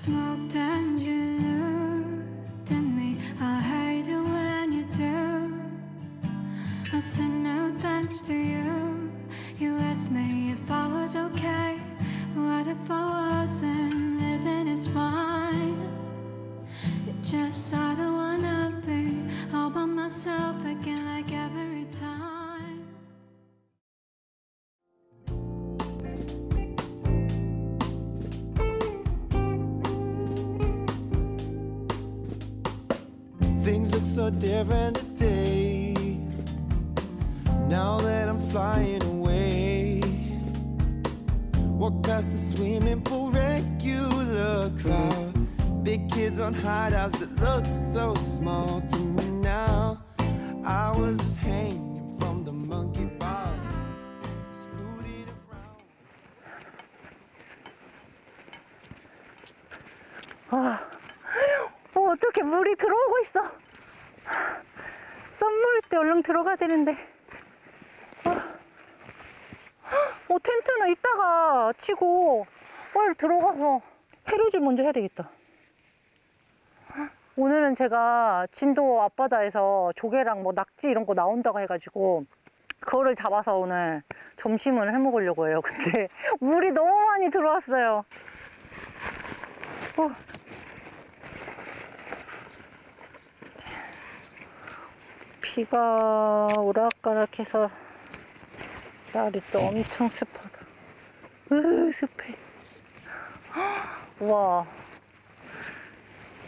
smoked and you look so different today. Now that I'm flying away, walk past the swimming pool, regular crowd. Big kids on hideouts that look so small to me now. I was just hanging from the monkey bars, scooted around. 어, 어떻게 물이 들어오고 있어. 썸물일 때 얼른 들어가야 되는데. 어, 어, 텐트는 이따가 치고 빨리 들어가서 해루질 먼저 해야 되겠다. 오늘은 제가 진도 앞바다에서 조개랑 뭐 낙지 이런 거 나온다고 해가지고 그거를 잡아서 오늘 점심을 해 먹으려고 해요. 근데 물이 너무 많이 들어왔어요. 어, 비가 오락가락해서 날이 또 엄청 습하다. 으 습해. 우와.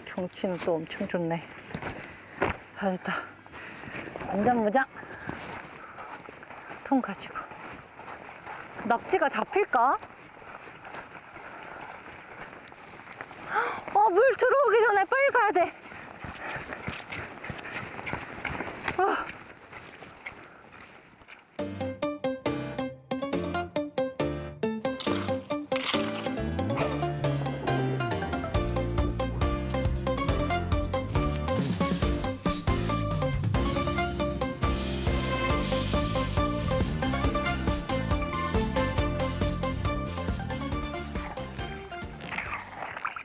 경치는 또 엄청 좋네. 잘했다. 안전무장. 통 가지고. 낙지가 잡힐까? 어, 물 들어오기 전에 빨리 가야 돼.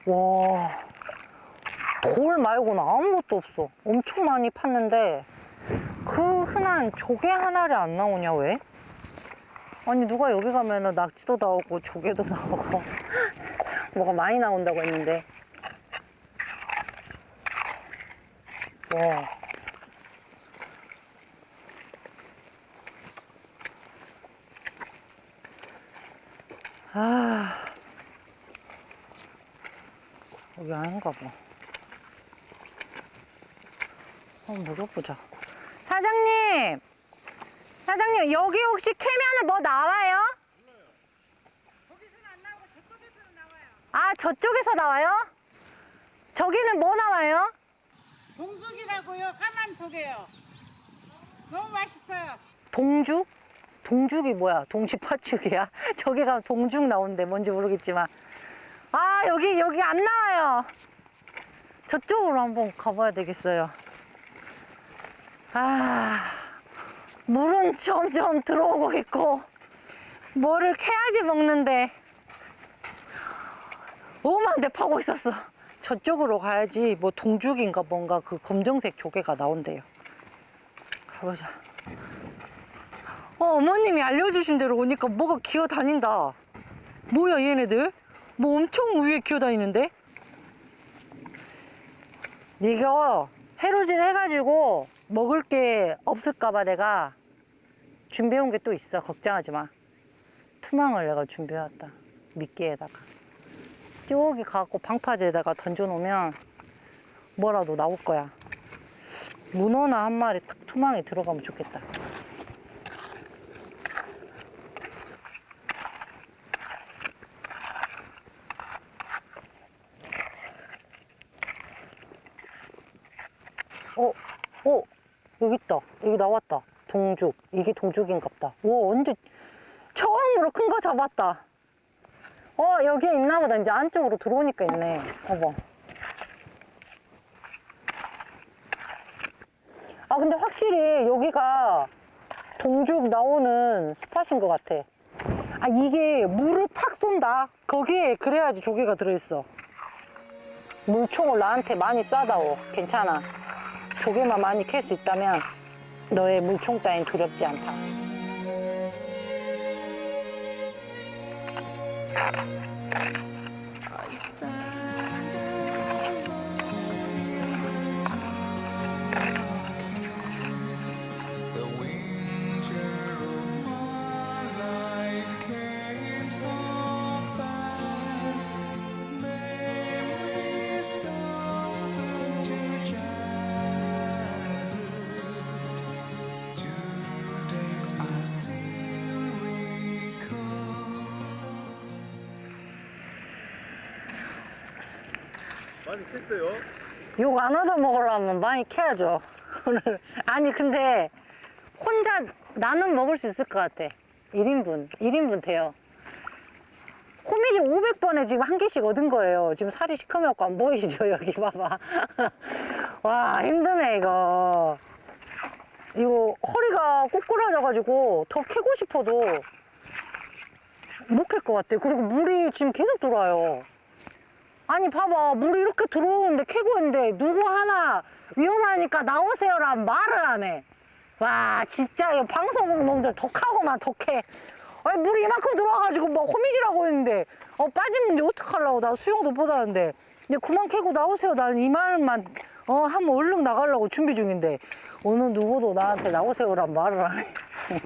와, 돌 말고는 아무것도 없어. 엄청 많이 팠는데, 그 흔한 조개 하나를 안 나오냐, 왜? 아니, 누가 여기 가면은 낙지도 나오고, 조개도 나오고, 뭐가 많이 나온다고 했는데. 와. 아. 여기 아닌가 봐. 한번 물어보자. 사장님! 사장님, 여기 혹시 캐면은 뭐 나와요? 아, 저쪽에서 나와요? 저기는 뭐 나와요? 동죽이라고요. 까만 조개요. 너무 맛있어요. 동죽? 동죽이 뭐야? 동시파죽이야? 저기 가면 동죽 나오는데 뭔지 모르겠지만. 아, 여기, 여기 안 나와요. 저쪽으로 한번 가봐야 되겠어요. 아, 물은 점점 들어오고 있고, 뭐를 캐야지 먹는데, 오만데 파고 있었어. 저쪽으로 가야지, 뭐 동죽인가 뭔가 그 검정색 조개가 나온대요. 가보자. 어, 어머님이 알려주신 대로 오니까 뭐가 기어 다닌다. 뭐야, 얘네들? 뭐 엄청 위에 기어 다니는데? 이거 해로질 해가지고 먹을 게 없을까봐 내가 준비해온 게 또 있어. 걱정하지 마. 투망을 내가 준비해왔다. 미끼에다가. 저기 가갖고 방파제에다가 던져놓으면 뭐라도 나올 거야. 문어나 한 마리 딱 투망에 들어가면 좋겠다. 어, 어, 여기 있다. 여기 나왔다. 동죽. 이게 동죽인갑다. 와, 완전 처음으로 큰 거 잡았다. 어, 여기에 있나 보다. 이제 안쪽으로 들어오니까 있네. 봐봐. 아, 근데 확실히 여기가 동죽 나오는 스팟인 것 같아. 아, 이게 물을 팍 쏜다. 거기에 그래야지 조개가 들어있어. 물총을 나한테 많이 쏴다오. 괜찮아. 조개만 많이 캘 수 있다면 너의 물총 따윈 두렵지 않다. 욕 안 얻어 먹으려면 많이 캐야죠. 오늘. 아니, 근데 혼자 나는 먹을 수 있을 것 같아. 1인분. 1인분 돼요. 호미지 500번에 지금 한 개씩 얻은 거예요. 지금 살이 시커멓고 안 보이시죠? 여기 봐봐. 와, 힘드네, 이거. 이거 허리가 꼬꾸라져가지고 더 캐고 싶어도 못 캘 것 같아. 그리고 물이 지금 계속 들어와요. 아니 봐봐 물이 이렇게 들어오는데 캐고 있는데 누구 하나 위험하니까 나오세요란 말을 안 해. 와 진짜 이 방송국 놈들 덕하고만 덕해. 아니 물이 이만큼 들어와가지고 뭐 호미질하고 있는데 어 빠지는지 어떡하려고 나 수영도 못하는데 근데 그만 캐고 나오세요 나는 이 말만 어 한번 얼른 나가려고 준비 중인데 어느 누구도 나한테 나오세요란 말을 안 해.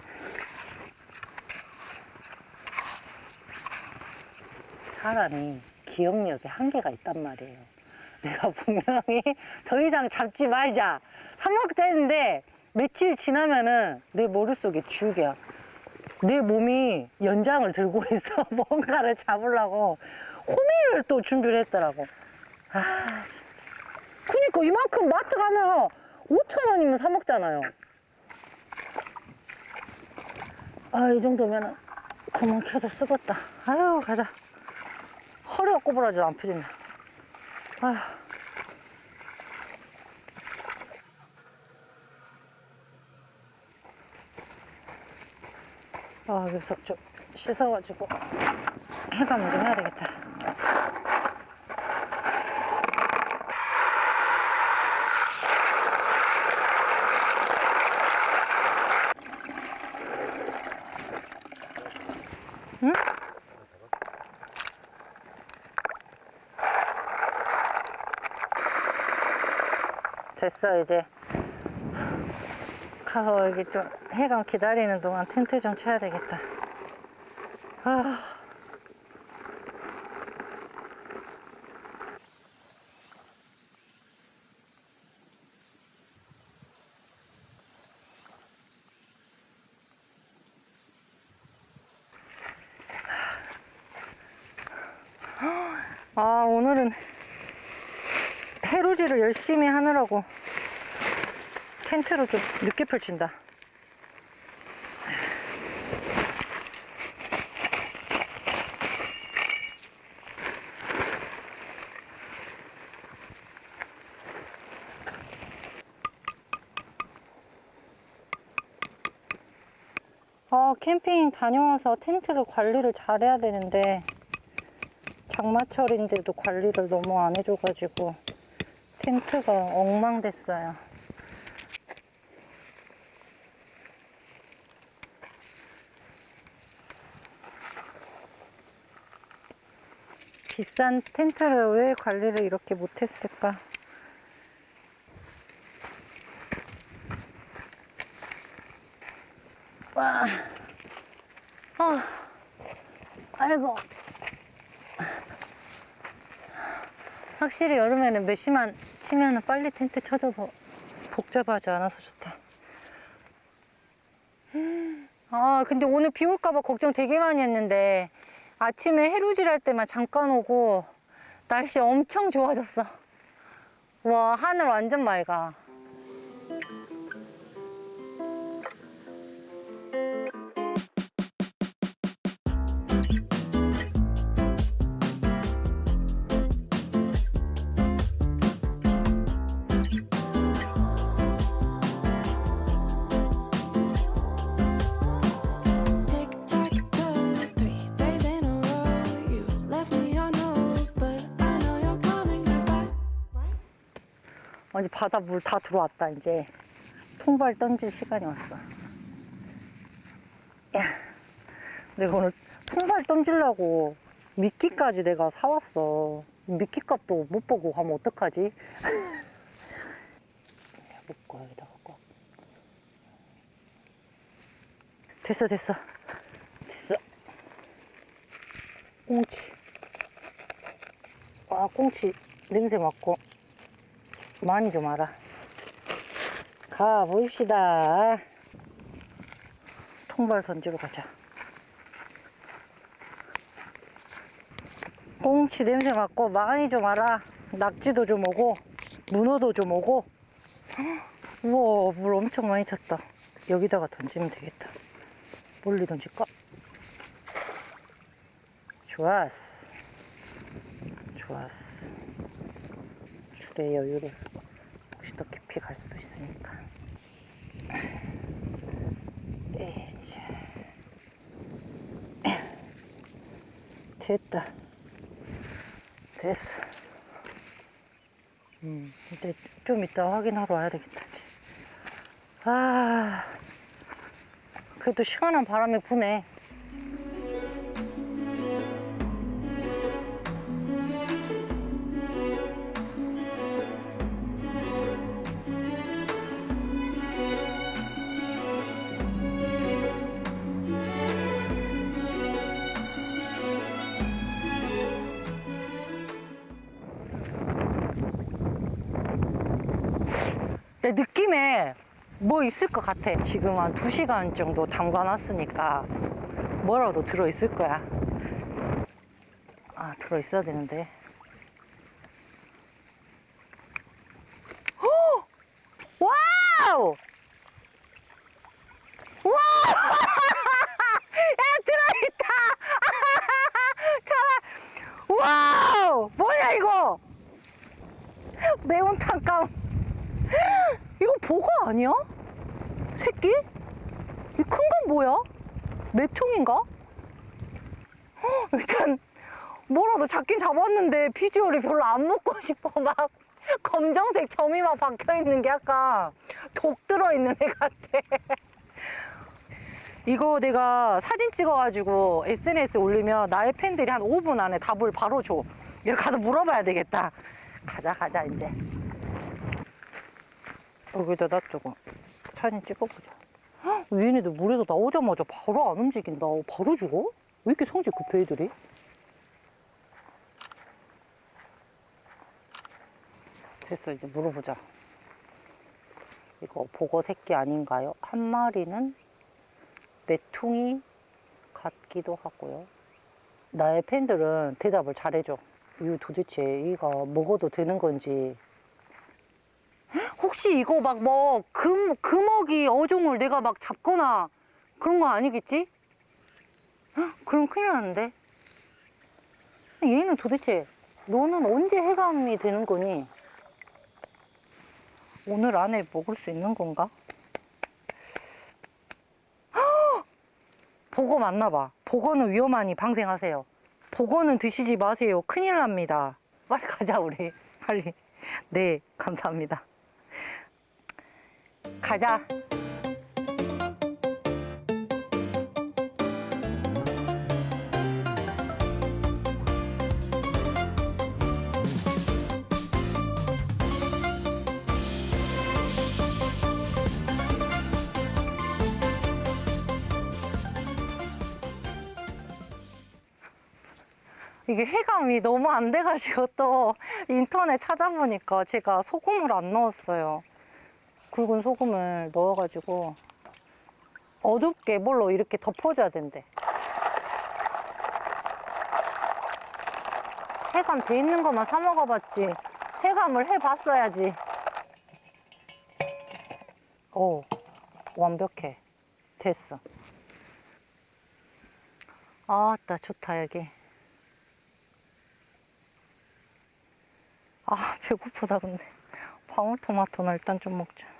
사람이 기억력에 한계가 있단 말이에요. 내가 분명히 더 이상 잡지 말자. 삼박자 했는데 며칠 지나면은 내 머릿속에 지우개야. 내 몸이 연장을 들고 있어. 뭔가를 잡으려고 호미를 또 준비를 했더라고. 아, 그니까 이만큼 마트 가면 5천 원이면 사 먹잖아요. 아, 이 정도면 그만 캐도 쓰겠다. 아유, 가자. 허리가 꼬부라져도 안 펴진다. 아휴. 아, 그래서 좀 씻어가지고 해감을 좀 해야 되겠다. 됐어, 이제. 가서 여기 좀 해감 기다리는 동안 텐트 좀 쳐야 되겠다. 아. 아, 오늘은 해루지를 열심히 하느라고 텐트를 좀 늦게 펼친다. 아, 캠핑 다녀와서 텐트를 관리를 잘해야 되는데 장마철인데도 관리를 너무 안 해줘가지고 텐트가 엉망됐어요. 비싼 텐트를 왜 관리를 이렇게 못했을까? 와, 아, 아이고. 확실히 여름에는 메시만 치면 빨리 텐트 쳐져서 복잡하지 않아서 좋다. 아, 근데 오늘 비 올까봐 걱정 되게 많이 했는데 아침에 해루질 할 때만 잠깐 오고 날씨 엄청 좋아졌어. 와, 하늘 완전 맑아. 바다 물 다 들어왔다 이제 통발 던질 시간이 왔어. 야, 내가 오늘 통발 던지려고 미끼까지 내가 사왔어. 미끼 값도 못 보고 가면 어떡하지? 묶고 여기다 갖고. 됐어 됐어 됐어. 꽁치. 아 꽁치 냄새 맡고 많이 좀 알아. 가 보입시다. 통발 던지러 가자. 꽁치 냄새 맡고 많이 좀 알아. 낙지도 좀 오고 문어도 좀 오고. 우와 물 엄청 많이 찼다. 여기다가 던지면 되겠다. 멀리 던질까? 좋았어. 좋았어. 줄의 여유를 혹시 더 깊이 갈 수도 있으니까. 이제 됐다. 됐어. 음, 근데 좀 이따 확인하러 와야 되겠다. 이제. 아, 그래도 시원한 바람이 부네. 뭐 있을 것 같아. 지금 한 2시간 정도 담가놨으니까 뭐라도 들어있을 거야. 아, 들어있어야 되는데. 헉! 와우! 와! 야, 들어있다! 잠깐! 와우! 뭐야, 이거? 매운탕 감. 보가 아니야? 새끼? 이 큰 건 뭐야? 메퉁인가? 헉, 일단 뭐라도 잡긴 잡았는데 비주얼이 별로 안 먹고 싶어 막 검정색 점이 막 박혀 있는 게 약간 독 들어 있는 애 같아. 이거 내가 사진 찍어가지고 SNS에 올리면 나의 팬들이 한 5분 안에 답을 바로 줘. 이거 가서 물어봐야 되겠다. 가자 가자 이제. 여기다 놔두고 사진 찍어보자. 헉, 얘네들 물에서 나오자마자 바로 안 움직인다. 바로 죽어? 왜 이렇게 성질 급해, 애들이? 됐어, 이제 물어보자. 이거 보거 새끼 아닌가요? 한 마리는 메퉁이 같기도 하고요. 나의 팬들은 대답을 잘해줘. 이거 도대체 얘가 먹어도 되는 건지 혹시 이거 막 뭐 금, 금어기 어종을 내가 막 잡거나 그런 거 아니겠지? 헉, 그럼 큰일 나는데. 얘는 도대체 너는 언제 해감이 되는 거니? 오늘 안에 먹을 수 있는 건가? 헉! 보거 맞나 봐. 보거는 위험하니 방생하세요. 보거는 드시지 마세요. 큰일 납니다. 빨리 가자 우리. 빨리. 네, 감사합니다. 가자. 이게 해감이 너무 안 돼가지고 또 인터넷 찾아보니까 제가 소금을 안 넣었어요. 굵은 소금을 넣어가지고 어둡게 뭘로 이렇게 덮어줘야 된대. 해감 돼 있는 것만 사 먹어봤지. 해감을 해봤어야지. 오, 완벽해. 됐어. 아따, 좋다, 여기. 아, 배고프다, 근데. 방울토마토나 일단 좀 먹자.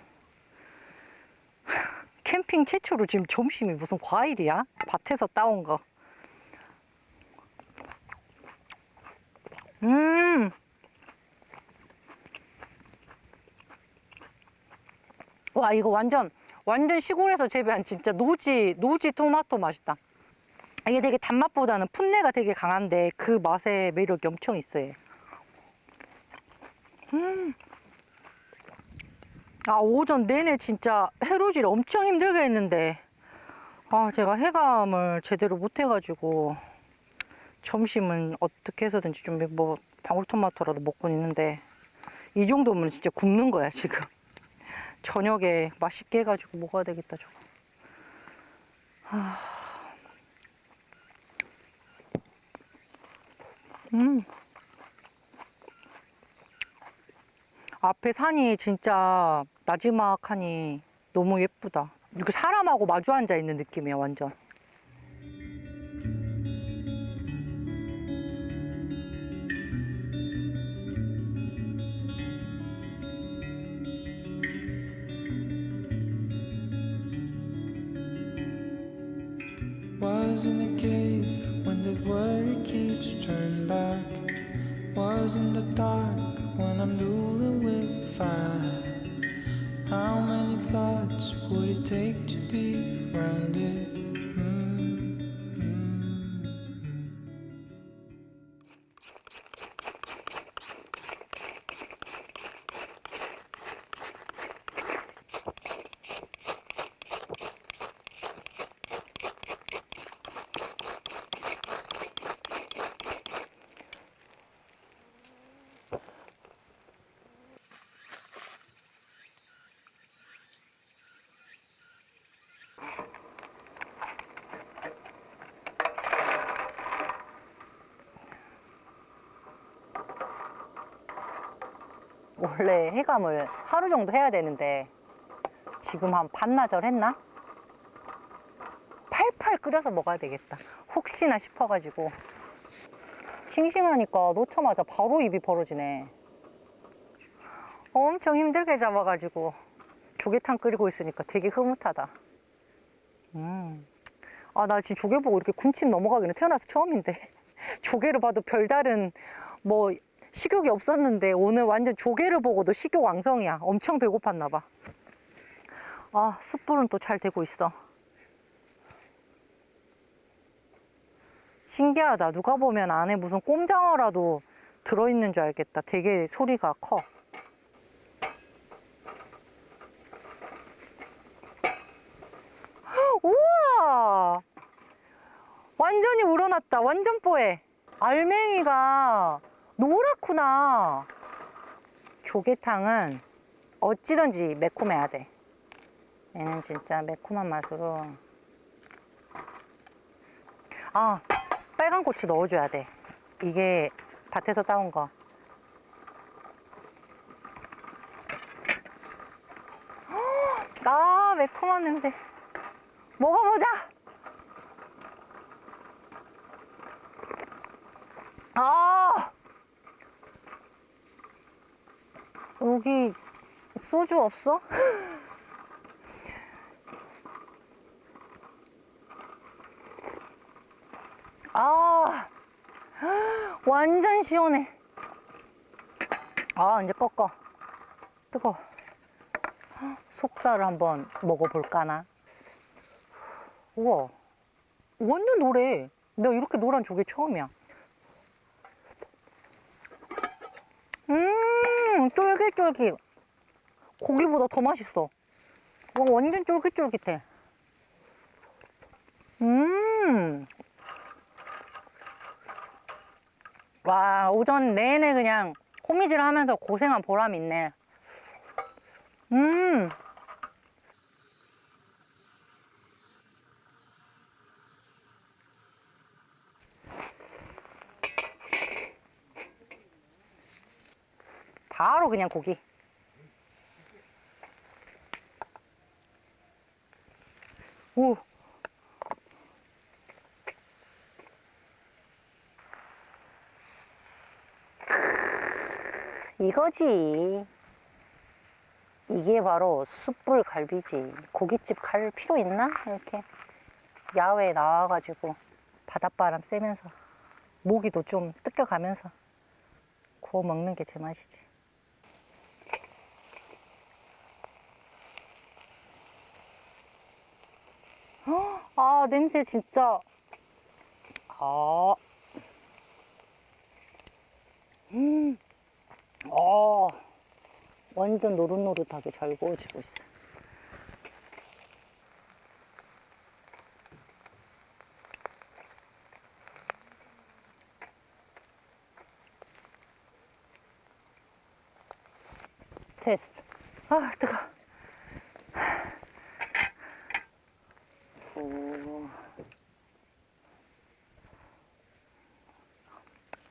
캠핑 최초로 지금 점심이 무슨 과일이야? 밭에서 따온 거. 음. 와 이거 완전 완전 시골에서 재배한 진짜 노지 노지 토마토 맛이다. 이게 되게 단맛보다는 풋내가 되게 강한데 그 맛의 매력이 엄청 있어요. 음. 아 오전 내내 진짜 해루질 엄청 힘들게 했는데 아 제가 해감을 제대로 못 해가지고 점심은 어떻게 해서든지 좀 뭐 방울토마토라도 먹고 있는데 이 정도면 진짜 굶는 거야 지금. 저녁에 맛있게 해가지고 먹어야 되겠다 저거. 하... 음. 앞에 산이 진짜 나지막하니 너무 예쁘다. 이거 사람하고 마주 앉아 있는 느낌이야 완전. When I'm dueling with fire. How many thoughts would it take to be grounded? 원래 해감을 하루 정도 해야 되는데 지금 한 반나절 했나? 팔팔 끓여서 먹어야 되겠다. 혹시나 싶어가지고 싱싱하니까 놓자마자 바로 입이 벌어지네. 엄청 힘들게 잡아가지고 조개탕 끓이고 있으니까 되게 흐뭇하다. 음. 아, 나 지금 조개 보고 이렇게 군침 넘어가기는 태어나서 처음인데. 조개를 봐도 별다른 뭐 식욕이 없었는데 오늘 완전 조개를 보고도 식욕 왕성이야. 엄청 배고팠나 봐. 아, 숯불은 또 잘 되고 있어. 신기하다. 누가 보면 안에 무슨 꼼장어라도 들어있는 줄 알겠다. 되게 소리가 커. 우와! 완전히 우러났다. 완전 뽀해. 알맹이가 노랗구나. 조개탕은 어찌든지 매콤해야 돼. 얘는 진짜 매콤한 맛으로. 아, 빨간 고추 넣어줘야 돼. 이게 밭에서 따온 거. 헉, 아, 매콤한 냄새. 먹어보자! 아! 여기 소주 없어? 아, 완전 시원해. 아, 이제 꺾어. 뜨거. 속살을 한번 먹어볼까나. 우와, 완전 노래. 내가 이렇게 노란 조개 처음이야. 음, 쫄깃쫄깃. 고기보다 더 맛있어. 와, 완전 쫄깃쫄깃해. 음. 와, 오전 내내 그냥 호미질 하면서 고생한 보람 있네. 음. 바로 그냥 고기. 오. 이거지. 이게 바로 숯불 갈비지. 고깃집 갈 필요 있나? 이렇게 야외에 나와가지고 바닷바람 쐬면서 모기도 좀 뜯겨가면서 구워 먹는 게 제 맛이지. 와, 냄새 진짜. 아. 음. 어. 완전 노릇노릇하게 잘 구워지고 있어. 됐어. 아, 뜨거. 오.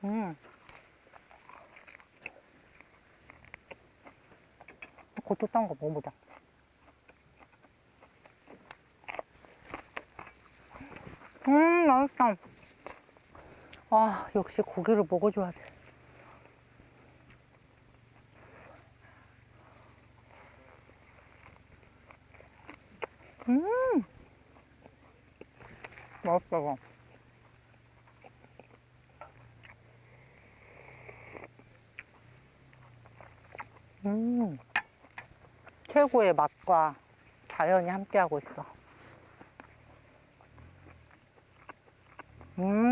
음. 그것도 딴거 먹어보자. 음, 맛있다. 아, 역시 고기를 먹어줘야 돼. 음, 맛있다, 이거. 음. 최고의 맛과 자연이 함께하고 있어. 음.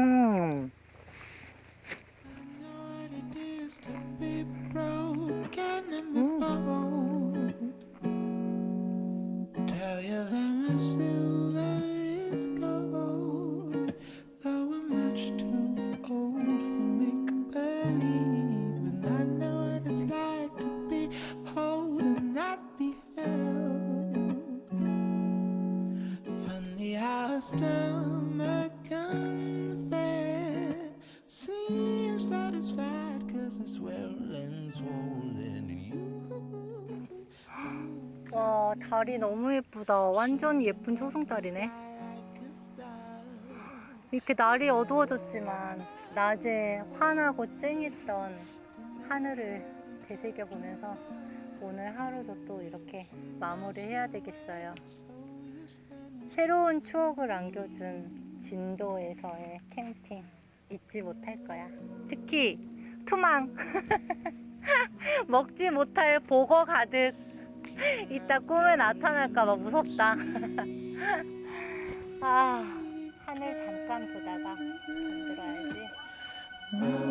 달이 너무 예쁘다. 완전 예쁜 초승달이네. 이렇게 날이 어두워졌지만 낮에 환하고 쨍했던 하늘을 되새겨 보면서 오늘 하루도 또 이렇게 마무리해야 되겠어요. 새로운 추억을 안겨준 진도에서의 캠핑 잊지 못할 거야. 특히 투망 먹지 못할 보거 가득 이따 꿈에 나타날까봐 무섭다. 아, 하늘 잠깐 보다가 잠들어야지. know